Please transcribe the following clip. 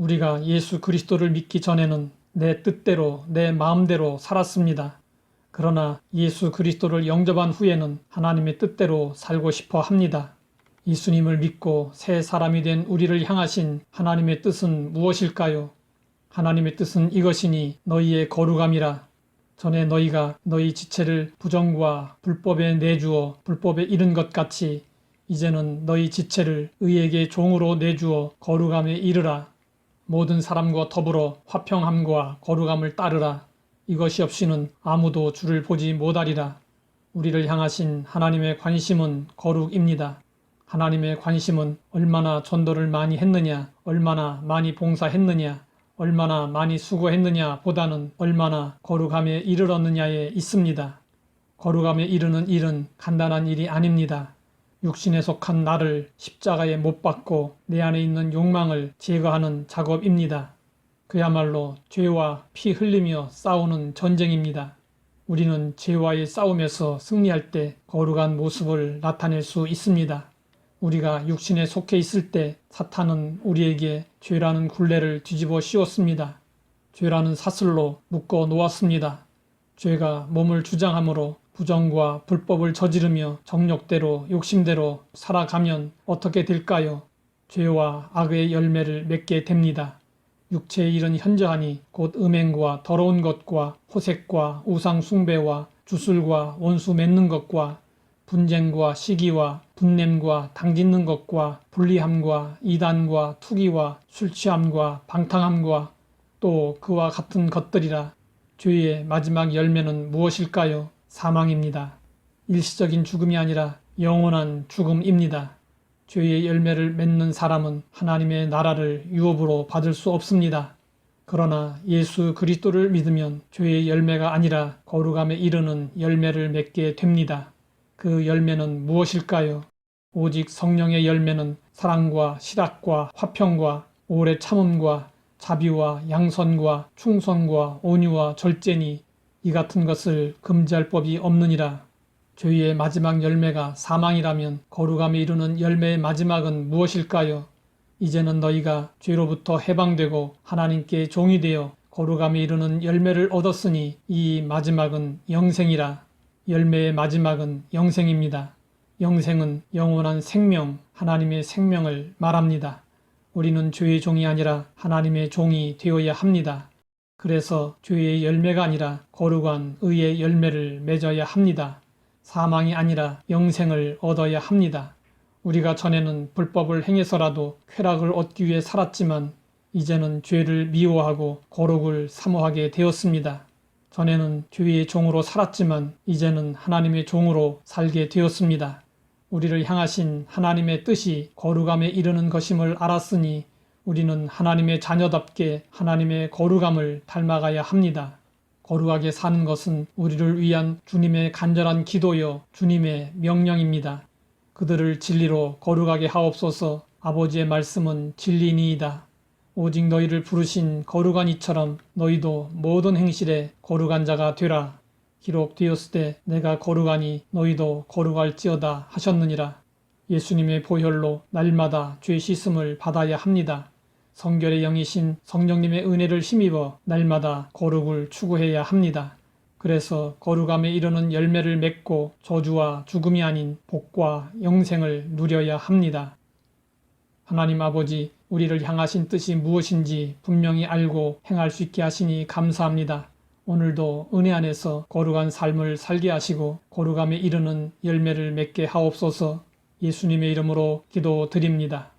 우리가 예수 그리스도를 믿기 전에는 내 뜻대로, 내 마음대로 살았습니다. 그러나 예수 그리스도를 영접한 후에는 하나님의 뜻대로 살고 싶어 합니다. 예수님을 믿고 새 사람이 된 우리를 향하신 하나님의 뜻은 무엇일까요? 하나님의 뜻은 이것이니 너희의 거룩함이라. 전에 너희가 너희 지체를 부정과 불법에 내주어 불법에 이른 것 같이 이제는 너희 지체를 의에게 종으로 내주어 거룩함에 이르라. 모든 사람과 더불어 화평함과 거룩함을 따르라. 이것이 없이는 아무도 주를 보지 못하리라. 우리를 향하신 하나님의 관심은 거룩입니다. 하나님의 관심은 얼마나 전도를 많이 했느냐, 얼마나 많이 봉사했느냐, 얼마나 많이 수고했느냐 보다는 얼마나 거룩함에 이르렀느냐에 있습니다. 거룩함에 이르는 일은 간단한 일이 아닙니다. 육신에 속한 나를 십자가에 못 박고 내 안에 있는 욕망을 제거하는 작업입니다. 그야말로 죄와 피 흘리며 싸우는 전쟁입니다. 우리는 죄와의 싸움에서 승리할 때 거룩한 모습을 나타낼 수 있습니다. 우리가 육신에 속해 있을 때 사탄은 우리에게 죄라는 굴레를 뒤집어 씌웠습니다. 죄라는 사슬로 묶어 놓았습니다. 죄가 몸을 주장하므로 부정과 불법을 저지르며 정욕대로 욕심대로 살아가면 어떻게 될까요? 죄와 악의 열매를 맺게 됩니다. 육체의 일은 현저하니 곧 음행과 더러운 것과 호색과 우상 숭배와 주술과 원수 맺는 것과 분쟁과 시기와 분냄과 당짓는 것과 불리함과 이단과 투기와 술취함과 방탕함과 또 그와 같은 것들이라 죄의 마지막 열매는 무엇일까요? 사망입니다. 일시적인 죽음이 아니라 영원한 죽음입니다. 죄의 열매를 맺는 사람은 하나님의 나라를 유업으로 받을 수 없습니다. 그러나 예수 그리스도를 믿으면 죄의 열매가 아니라 거룩함에 이르는 열매를 맺게 됩니다. 그 열매는 무엇일까요? 오직 성령의 열매는 사랑과 실학과 화평과 오래 참음과 자비와 양선과 충성과 온유와 절제니 이 같은 것을 금지할 법이 없느니라. 죄의 마지막 열매가 사망이라면 거룩함에 이르는 열매의 마지막은 무엇일까요? 이제는 너희가 죄로부터 해방되고 하나님께 종이 되어 거룩함에 이르는 열매를 얻었으니 이 마지막은 영생이라. 열매의 마지막은 영생입니다. 영생은 영원한 생명, 하나님의 생명을 말합니다. 우리는 죄의 종이 아니라 하나님의 종이 되어야 합니다. 그래서 죄의 열매가 아니라 거룩한 의의 열매를 맺어야 합니다. 사망이 아니라 영생을 얻어야 합니다. 우리가 전에는 불법을 행해서라도 쾌락을 얻기 위해 살았지만 이제는 죄를 미워하고 거룩을 사모하게 되었습니다. 전에는 죄의 종으로 살았지만 이제는 하나님의 종으로 살게 되었습니다. 우리를 향하신 하나님의 뜻이 거룩함에 이르는 것임을 알았으니 우리는 하나님의 자녀답게 하나님의 거룩함을 닮아가야 합니다. 거룩하게 사는 것은 우리를 위한 주님의 간절한 기도여 주님의 명령입니다. 그들을 진리로 거룩하게 하옵소서 아버지의 말씀은 진리니이다. 오직 너희를 부르신 거룩한 이처럼 너희도 모든 행실에 거룩한 자가 되라. 기록되었을 때 내가 거룩하니 너희도 거룩할지어다 하셨느니라. 예수님의 보혈로 날마다 죄 씻음을 받아야 합니다. 성결의 영이신 성령님의 은혜를 힘입어 날마다 거룩을 추구해야 합니다. 그래서 거룩함에 이르는 열매를 맺고 저주와 죽음이 아닌 복과 영생을 누려야 합니다. 하나님 아버지, 우리를 향하신 뜻이 무엇인지 분명히 알고 행할 수 있게 하시니 감사합니다. 오늘도 은혜 안에서 거룩한 삶을 살게 하시고 거룩함에 이르는 열매를 맺게 하옵소서 예수님의 이름으로 기도드립니다.